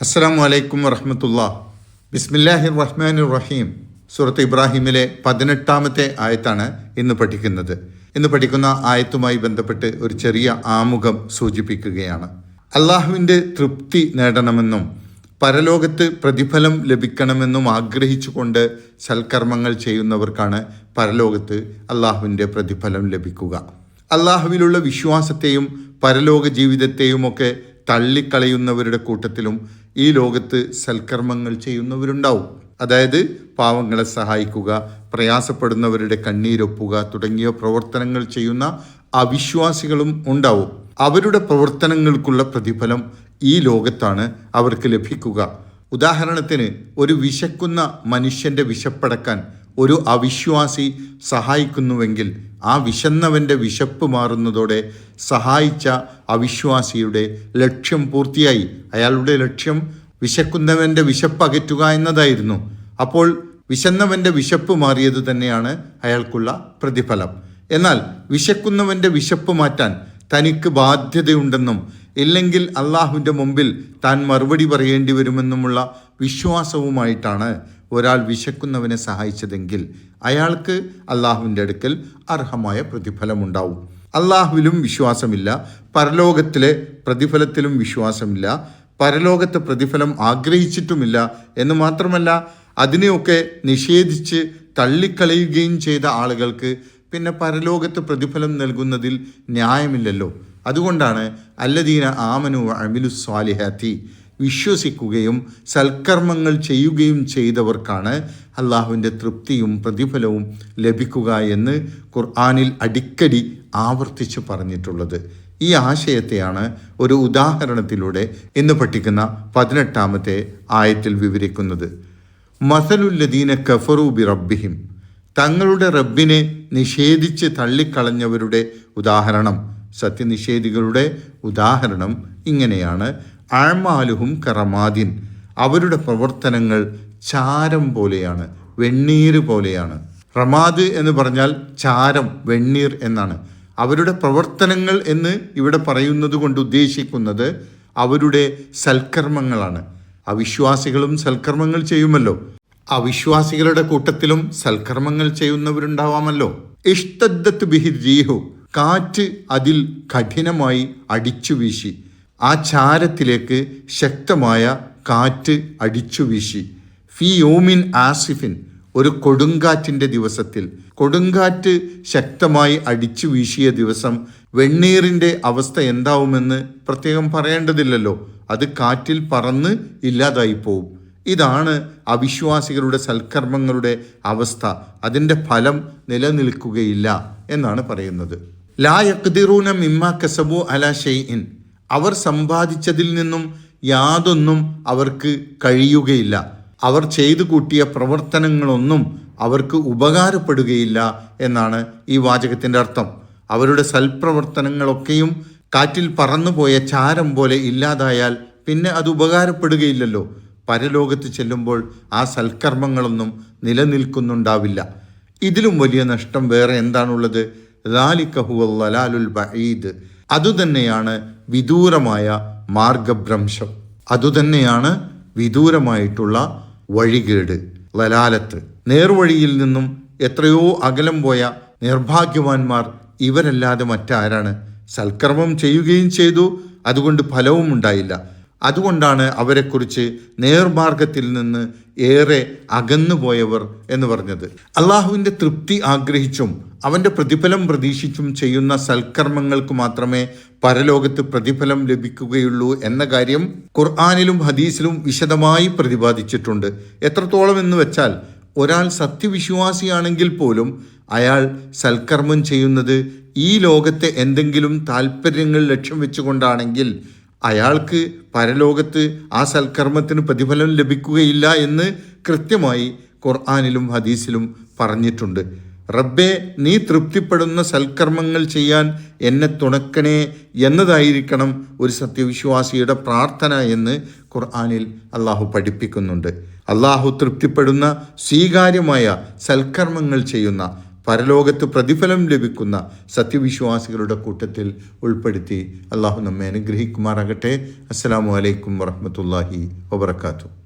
അസ്സാം വലൈക്കും വറഹമത്തുള്ള ബിസ്മില്ലാഹിർ റഹ്മാൻ റഹീം. സൂറത്ത് ഇബ്രാഹിമിലെ പതിനെട്ടാമത്തെ ആയത്താണ് ഇന്ന് പഠിക്കുന്നത്. ഇന്ന് പഠിക്കുന്ന ആയത്തുമായി ബന്ധപ്പെട്ട് ഒരു ചെറിയ ആമുഖം സൂചിപ്പിക്കുകയാണ്. അള്ളാഹുവിന്റെ തൃപ്തി നേടണമെന്നും പരലോകത്ത് പ്രതിഫലം ലഭിക്കണമെന്നും ആഗ്രഹിച്ചുകൊണ്ട് സൽക്കർമ്മങ്ങൾ ചെയ്യുന്നവർക്കാണ് പരലോകത്ത് അള്ളാഹുവിന്റെ പ്രതിഫലം ലഭിക്കുക. അള്ളാഹുവിലുള്ള വിശ്വാസത്തെയും പരലോക ജീവിതത്തെയുമൊക്കെ തള്ളിക്കളയുന്നവരുടെ കൂട്ടത്തിലും ഈ ലോകത്ത് സൽക്കർമ്മങ്ങൾ ചെയ്യുന്നവരുണ്ടാവും. അതായത് പാവങ്ങളെ സഹായിക്കുക പ്രയാസപ്പെടുന്നവരുടെ കണ്ണീരൊപ്പുക തുടങ്ങിയ പ്രവർത്തനങ്ങൾ ചെയ്യുന്ന അവിശ്വാസികളും ഉണ്ടാവും. അവരുടെ പ്രവർത്തനങ്ങൾക്കുള്ള പ്രതിഫലം ഈ ലോകത്താണ് അവർക്ക് ലഭിക്കുക. ഉദാഹരണത്തിന് ഒരു വിശക്കുന്ന മനുഷ്യന്റെ വിശപ്പടക്കാൻ ഒരു അവിശ്വാസി സഹായിക്കുന്നുവെങ്കിൽ ആ വിശന്നവന്റെ വിശപ്പ് മാറുന്നതോടെ സഹായിച്ച അവിശ്വാസിയുടെ ലക്ഷ്യം പൂർത്തിയായി. അയാളുടെ ലക്ഷ്യം വിശക്കുന്നവന്റെ വിശപ്പ് അകറ്റുക എന്നതായിരുന്നു. അപ്പോൾ വിശന്നവന്റെ വിശപ്പ് മാറിയത് തന്നെയാണ് അയാൾക്കുള്ള പ്രതിഫലം. എന്നാൽ വിശക്കുന്നവന്റെ വിശപ്പ് മാറ്റാൻ തനിക്ക് ബാധ്യതയുണ്ടെന്നും ഇല്ലെങ്കിൽ അള്ളാഹുവിന്റെ മുമ്പിൽ താൻ മറുപടി പറയേണ്ടി വരുമെന്നുമുള്ള വിശ്വാസവുമായിട്ടാണ് ഒരാൾ വിശക്കുന്നവനെ സഹായിച്ചതെങ്കിൽ അയാൾക്ക് അള്ളാഹുവിന്റെ അടുക്കൽ അർഹമായ പ്രതിഫലമുണ്ടാവും. അള്ളാഹുവിലും വിശ്വാസമില്ല പരലോകത്തിലെ പ്രതിഫലത്തിലും വിശ്വാസമില്ല പരലോകത്തെ പ്രതിഫലം ആഗ്രഹിച്ചിട്ടുമില്ല എന്ന് മാത്രമല്ല അതിനെയൊക്കെ നിഷേധിച്ച് തള്ളിക്കളയുകയും ചെയ്ത ആളുകൾക്ക് പിന്നെ പരലോകത്ത് പ്രതിഫലം നൽകുന്നതിൽ ന്യായമില്ലല്ലോ. അതുകൊണ്ടാണ് അല്ലദീന ആമനു അമിലു സ്വാലിഹാത്തി വിശ്വസിക്കുകയും സൽക്കർമ്മങ്ങൾ ചെയ്യുകയും ചെയ്തവർക്കാണ് അള്ളാഹുവിന്റെ തൃപ്തിയും പ്രതിഫലവും ലഭിക്കുക എന്ന് ഖുർആാനിൽ അടിക്കടി ആവർത്തിച്ച് പറഞ്ഞിട്ടുള്ളത്. ഈ ആശയത്തെയാണ് ഒരു ഉദാഹരണത്തിലൂടെ ഇന്ന് പഠിക്കുന്ന പതിനെട്ടാമത്തെ ആയത്തിൽ വിവരിക്കുന്നത്. മസലുല്ലദീന കഫറു ബി റബ്ബിഹിം തങ്ങളുടെ റബ്ബിനെ നിഷേധിച്ച് തള്ളിക്കളഞ്ഞവരുടെ ഉദാഹരണം. സത്യനിഷേധികളുടെ ഉദാഹരണം ഇങ്ങനെയാണ്. ആഴ്മാലുഹും കറമാദിൻ. അവരുടെ പ്രവർത്തനങ്ങൾ ചാരം പോലെയാണ് വെണ്ണീർ പോലെയാണ്. റമാദ് എന്ന് പറഞ്ഞാൽ ചാരം വെണ്ണീർ എന്നാണ്. അവരുടെ പ്രവർത്തനങ്ങൾ എന്ന് ഇവിടെ പറയുന്നത് കൊണ്ട് ഉദ്ദേശിക്കുന്നത് അവരുടെ സൽക്കർമ്മങ്ങളാണ്. അവിശ്വാസികളും സൽക്കർമ്മങ്ങൾ ചെയ്യുമല്ലോ. അവിശ്വാസികളുടെ കൂട്ടത്തിലും സൽക്കർമ്മങ്ങൾ ചെയ്യുന്നവരുണ്ടാവാമല്ലോ. ഇഷ്ടദ്ദത്ത് ബിഹി ജീഹു കാറ്റ് അതിൽ കഠിനമായി അടിച്ചു വീശി ആ ചാരത്തിലേക്ക് ശക്തമായ കാറ്റ് അടിച്ചു വീശി. ഫി യോമിൻ ആസിഫിൻ ഒരു കൊടുങ്കാറ്റിന്റെ ദിവസത്തിൽ. കൊടുങ്കാറ്റ് ശക്തമായി അടിച്ചു വീശിയ ദിവസം വെണ്ണീറിന്റെ അവസ്ഥ എന്താവുമെന്ന് പ്രത്യേകം പറയേണ്ടതില്ലല്ലോ. അത് കാറ്റിൽ പറന്ന് ഇല്ലാതായി പോവും ഇതാണ് അവിശ്വാസികളുടെ സൽക്കർമ്മങ്ങളുടെ അവസ്ഥ. അതിന്റെ ഫലം നിലനിൽക്കുകയില്ല എന്നാണ് പറയുന്നത്. ലാ യക്തിറൂന മിമ്മ കസബു അലാ ഷെയ്ഇൻ അവർ സമ്പാദിച്ചതിൽ നിന്നും യാതൊന്നും അവർക്ക് കഴിയുകയില്ല. അവർ ചെയ്തു കൂട്ടിയ പ്രവർത്തനങ്ങളൊന്നും അവർക്ക് ഉപകാരപ്പെടുകയില്ല എന്നാണ് ഈ വാചകത്തിന്റെ അർത്ഥം. അവരുടെ സൽപ്രവർത്തനങ്ങളൊക്കെയും കാറ്റിൽ പറന്നുപോയ ചാരം പോലെ ഇല്ലാതായാൽ പിന്നെ അത് ഉപകാരപ്പെടുകയില്ലല്ലോ. പരലോകത്ത് ചെല്ലുമ്പോൾ ആ സൽക്കർമ്മങ്ങളൊന്നും നിലനിൽക്കുന്നുണ്ടാവില്ല. ഇതിലും വലിയ നഷ്ടം വേറെ എന്താണുള്ളത്? ലാലിക്കഹുവല്ലാലുൽ ബഈദ്. അതുതന്നെയാണ് വിദൂരമായ മാർഗഭ്രംശം. അതുതന്നെയാണ് വിദൂരമായിട്ടുള്ള വഴികേട് ലലാലത്ത്. നേർവഴിയിൽ നിന്നും എത്രയോ അകലം പോയ നിർഭാഗ്യവാന്മാർ ഇവരല്ലാതെ മറ്റാരാണ്. സൽക്കർമ്മം ചെയ്യുകയും ചെയ്തു അതുകൊണ്ട് ഫലവും ഉണ്ടായില്ല. അതുകൊണ്ടാണ് അവരെക്കുറിച്ച് നേർമാർഗത്തിൽ നിന്ന് ഏറെ അകന്നുപോയവർ എന്ന് പറഞ്ഞത്. അള്ളാഹുവിന്റെ തൃപ്തി ആഗ്രഹിച്ചും അവന്റെ പ്രതിഫലം പ്രതീക്ഷിച്ചും ചെയ്യുന്ന സൽക്കർമ്മങ്ങൾക്ക് മാത്രമേ പരലോകത്ത് പ്രതിഫലം ലഭിക്കുകയുള്ളൂ എന്ന കാര്യം ഖുർആാനിലും ഹദീസിലും വിശദമായി പ്രതിപാദിച്ചിട്ടുണ്ട്. എത്രത്തോളം എന്ന് വെച്ചാൽ ഒരാൾ സത്യവിശ്വാസിയാണെങ്കിൽ പോലും അയാൾ സൽക്കർമ്മം ചെയ്യുന്നത് ഈ ലോകത്തെ എന്തെങ്കിലും താല്പര്യങ്ങൾ ലക്ഷ്യം വെച്ചുകൊണ്ടാണെങ്കിൽ അയാൾക്ക് പരലോകത്ത് ആ സൽക്കർമ്മത്തിന് പ്രതിഫലം ലഭിക്കുകയില്ല എന്ന് കൃത്യമായി ഖുർആാനിലും ഹദീസിലും പറഞ്ഞിട്ടുണ്ട്. റബ്ബെ നീ തൃപ്തിപ്പെടുന്ന സൽക്കർമ്മങ്ങൾ ചെയ്യാൻ എന്നെ തുണക്കണേ എന്നതായിരിക്കണം ഒരു സത്യവിശ്വാസിയുടെ പ്രാർത്ഥന എന്ന് ഖുർആാനിൽ അള്ളാഹു പഠിപ്പിക്കുന്നുണ്ട്. അള്ളാഹു തൃപ്തിപ്പെടുന്ന സ്വീകാര്യമായ സൽക്കർമ്മങ്ങൾ ചെയ്യുന്ന പരലോകത്ത് പ്രതിഫലം ലഭിക്കുന്ന സത്യവിശ്വാസികളുടെ കൂട്ടത്തിൽ ഉൾപ്പെടുത്തി അള്ളാഹു നമ്മെ അനുഗ്രഹിക്കുമാറാകട്ടെ. അസ്സാം വലൈക്കും വറഹമത്തല്ലാഹി വബർക്കാത്തു